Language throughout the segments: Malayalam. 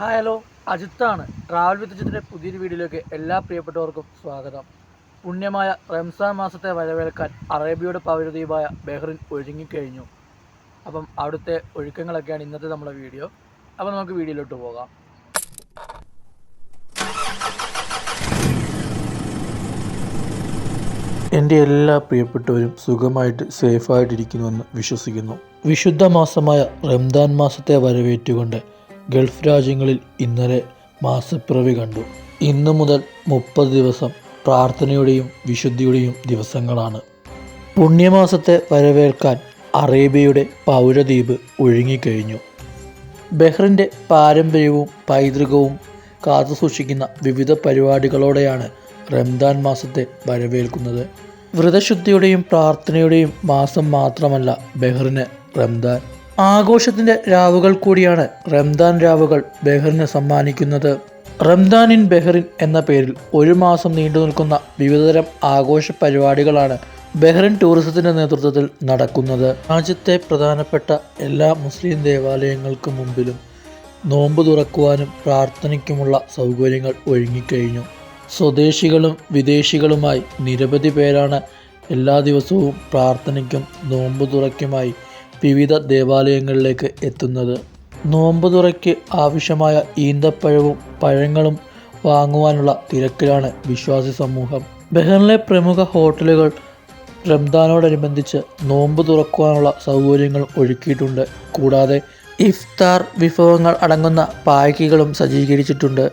Hi hello. അജിത്താണ്. ട്രാവൽ വിത്ത് അജിത്തിന്റെ പുതിയൊരു വീഡിയോയിലേക്ക് എല്ലാ പ്രിയപ്പെട്ടവർക്കും സ്വാഗതം. പുണ്യമായ റംസാൻ മാസത്തെ വരവേൽക്കാൻ അറേബ്യയുടെ പൗരദ്വീപായ ബഹ്റിൻ ഒഴുങ്ങിക്കഴിഞ്ഞു അപ്പം അവിടുത്തെ ഒഴുക്കങ്ങളൊക്കെയാണ് ഇന്നത്തെ നമ്മുടെ വീഡിയോ. അപ്പം നമുക്ക് വീഡിയോയിലോട്ട് പോകാം. എന്റെ എല്ലാ പ്രിയപ്പെട്ടവരും സുഖമായിട്ട് സേഫായിട്ടിരിക്കുന്നുവെന്ന് വിശ്വസിക്കുന്നു. വിശുദ്ധ മാസമായ റംദാൻ മാസത്തെ വരവേറ്റുകൊണ്ട് ഗൾഫ് രാജ്യങ്ങളിൽ ഇന്നലെ മാസപ്പിറവി കണ്ടു. ഇന്നു മുതൽ മുപ്പത് ദിവസം പ്രാർത്ഥനയുടെയും വിശുദ്ധിയുടെയും ദിവസങ്ങളാണ്. പുണ്യമാസത്തെ വരവേൽക്കാൻ അറേബ്യയുടെ പൗരദ്വീപ് ഒഴുങ്ങിക്കഴിഞ്ഞു ബഹ്റിന്റെ പാരമ്പര്യവും പൈതൃകവും കാത്തുസൂക്ഷിക്കുന്ന വിവിധ പരിപാടികളോടെയാണ് റംദാൻ മാസത്തെ വരവേൽക്കുന്നത്. വ്രതശുദ്ധിയുടെയും പ്രാർത്ഥനയുടെയും മാസം മാത്രമല്ല ബഹ്റിന് റംദാൻ. ആഘോഷത്തിന്റെ രാവുകൾ കൂടിയാണ് റംദാൻ രാവുകൾ ബെഹ്റിന് സമ്മാനിക്കുന്നത്. റംദാൻ ഇൻ ബഹ്റിൻ എന്ന പേരിൽ ഒരു മാസം നീണ്ടു നിൽക്കുന്ന വിവിധതരം ആഘോഷ പരിപാടികളാണ് ബെഹ്റിൻ ടൂറിസത്തിന്റെ നേതൃത്വത്തിൽ നടക്കുന്നത്. രാജ്യത്തെ പ്രധാനപ്പെട്ട എല്ലാ മുസ്ലിം ദേവാലയങ്ങൾക്ക് മുമ്പിലും നോമ്പ് തുറക്കുവാനും പ്രാർത്ഥനയ്ക്കുമുള്ള സൗകര്യങ്ങൾ ഒരുങ്ങിക്കഴിഞ്ഞു. സ്വദേശികളും വിദേശികളുമായി നിരവധി പേരാണ് എല്ലാ ദിവസവും പ്രാർത്ഥനയ്ക്കും നോമ്പ് തുറയ്ക്കുമായി വിവിധ ദേവാലയങ്ങളിലേക്ക് എത്തുന്നത്. നോമ്പ് തുറയ്ക്ക് ആവശ്യമായ ഈന്തപ്പഴവും പഴങ്ങളും വാങ്ങുവാനുള്ള തിരക്കിലാണ് വിശ്വാസി സമൂഹം. ബഹ്റിനിലെ പ്രമുഖ ഹോട്ടലുകൾ റംദാനോടനുബന്ധിച്ച് നോമ്പ് തുറക്കുവാനുള്ള സൗകര്യങ്ങൾ ഒരുക്കിയിട്ടുണ്ട്. കൂടാതെ ഇഫ്താർ വിഭവങ്ങൾ അടങ്ങുന്ന പായ്ക്കുകളും സജ്ജീകരിച്ചിട്ടുണ്ട്.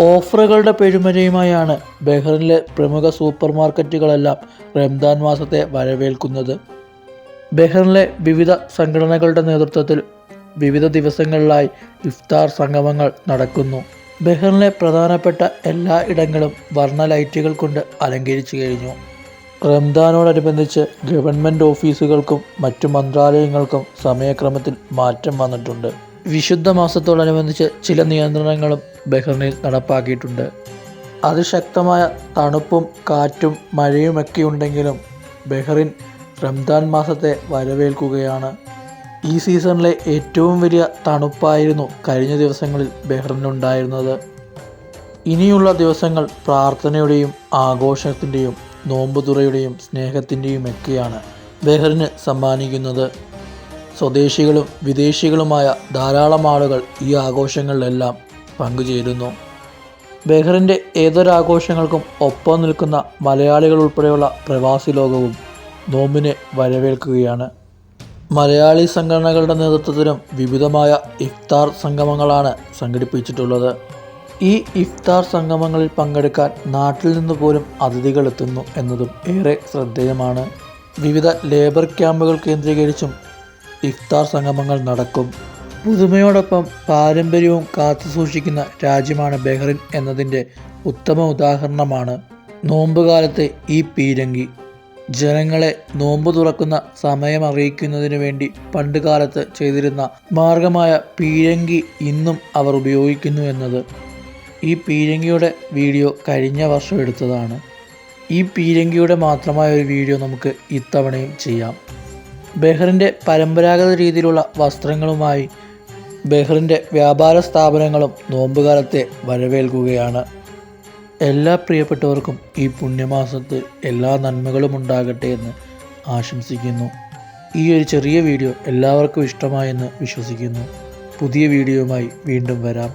ഓഫറുകളുടെ പെരുമഴയുമായാണ് ബഹ്റിനിലെ പ്രമുഖ സൂപ്പർ മാർക്കറ്റുകളെല്ലാം റംദാൻ മാസത്തെ വരവേൽക്കുന്നത്. ബഹ്റിനിലെ വിവിധ സംഘടനകളുടെ നേതൃത്വത്തിൽ വിവിധ ദിവസങ്ങളിലായി ഇഫ്താർ സംഗമങ്ങൾ നടക്കുന്നു. ബഹ്റിനിലെ പ്രധാനപ്പെട്ട എല്ലാ ഇടങ്ങളും വർണ ലൈറ്റുകൾ കൊണ്ട് അലങ്കരിച്ചു കഴിഞ്ഞു. റംദാനോടനുബന്ധിച്ച് ഗവൺമെന്റ് ഓഫീസുകൾക്കും മറ്റു മന്ത്രാലയങ്ങൾക്കും സമയക്രമത്തിൽ മാറ്റം വന്നിട്ടുണ്ട്. വിശുദ്ധ മാസത്തോടനുബന്ധിച്ച് ചില നിയന്ത്രണങ്ങളും ബഹ്റിനിൽ നടപ്പാക്കിയിട്ടുണ്ട്. അതിശക്തമായ തണുപ്പും കാറ്റും മഴയുമൊക്കെ ഉണ്ടെങ്കിലും ബഹ്റിൻ റംദാൻ മാസത്തെ വരവേൽക്കുകയാണ്. ഈ സീസണിലെ ഏറ്റവും വലിയ തണുപ്പായിരുന്നു കഴിഞ്ഞ ദിവസങ്ങളിൽ ബഹ്റിനുണ്ടായിരുന്നത് ഇനിയുള്ള ദിവസങ്ങൾ പ്രാർത്ഥനയുടെയും ആഘോഷത്തിന്റെയും നോമ്പുതുറയുടെയും സ്നേഹത്തിന്റെയും ഒക്കെയാണ് ബഹ്റിന് സമ്മാനിക്കുന്നത്. സ്വദേശികളും വിദേശികളുമായ ധാരാളം ആളുകൾ ഈ ആഘോഷങ്ങളിലെല്ലാം പങ്കുചേരുന്നു. ബഹ്റിന്റെ ഏതൊരാഘോഷങ്ങൾക്കും ഒപ്പം നിൽക്കുന്ന മലയാളികൾ ഉൾപ്പെടെയുള്ള പ്രവാസി ലോകവും നോമ്പിനെ വരവേൽക്കുകയാണ്. മലയാളി സംഘടനകളുടെ നേതൃത്വത്തിലും വിവിധമായ ഇഫ്താർ സംഗമങ്ങളാണ് സംഘടിപ്പിച്ചിട്ടുള്ളത്. ഈ ഇഫ്താർ സംഗമങ്ങളിൽ പങ്കെടുക്കാൻ നാട്ടിൽ നിന്ന് പോലും അതിഥികൾ എത്തുന്നു എന്നതും ഏറെ ശ്രദ്ധേയമാണ്. വിവിധ ലേബർ ക്യാമ്പുകൾ കേന്ദ്രീകരിച്ചും ഇഫ്താർ സംഗമങ്ങൾ നടക്കും. പുതുമയോടൊപ്പം പാരമ്പര്യവും കാത്തുസൂക്ഷിക്കുന്ന രാജ്യമാണ് ബഹ്റിൻ എന്നതിന്റെ ഉത്തമ ഉദാഹരണമാണ് നോമ്പുകാലത്തെ ഈ പീരങ്കി. ജനങ്ങളെ നോമ്പ് തുറക്കുന്ന സമയം അറിയിക്കുന്നതിന് വേണ്ടി പണ്ടുകാലത്ത് ചെയ്തിരുന്ന മാർഗമായ പീരങ്കി ഇന്നും അവർ ഉപയോഗിക്കുന്നു എന്നത്. ഈ പീരങ്കിയുടെ വീഡിയോ കഴിഞ്ഞ വർഷം എടുത്തതാണ്. ഈ പീരങ്കിയുടെ മാത്രമായ ഒരു വീഡിയോ നമുക്ക് ഇത്തവണയും ചെയ്യാം. ബഹ്റിന്റെ പരമ്പരാഗത രീതിയിലുള്ള വസ്ത്രങ്ങളുമായി ബഹ്റിന്റെ വ്യാപാര സ്ഥാപനങ്ങളും നോമ്പുകാലത്തെ വരവേൽക്കുകയാണ്. എല്ലാ പ്രിയപ്പെട്ടവർക്കും ഈ പുണ്യമാസത്ത് എല്ലാ നന്മകളും ഉണ്ടാകട്ടെ എന്ന് ആശംസിക്കുന്നു. ഈ ഒരു ചെറിയ വീഡിയോ എല്ലാവർക്കും ഇഷ്ടമായെന്ന് വിശ്വസിക്കുന്നു. പുതിയ വീഡിയോയുമായി വീണ്ടും വരാം.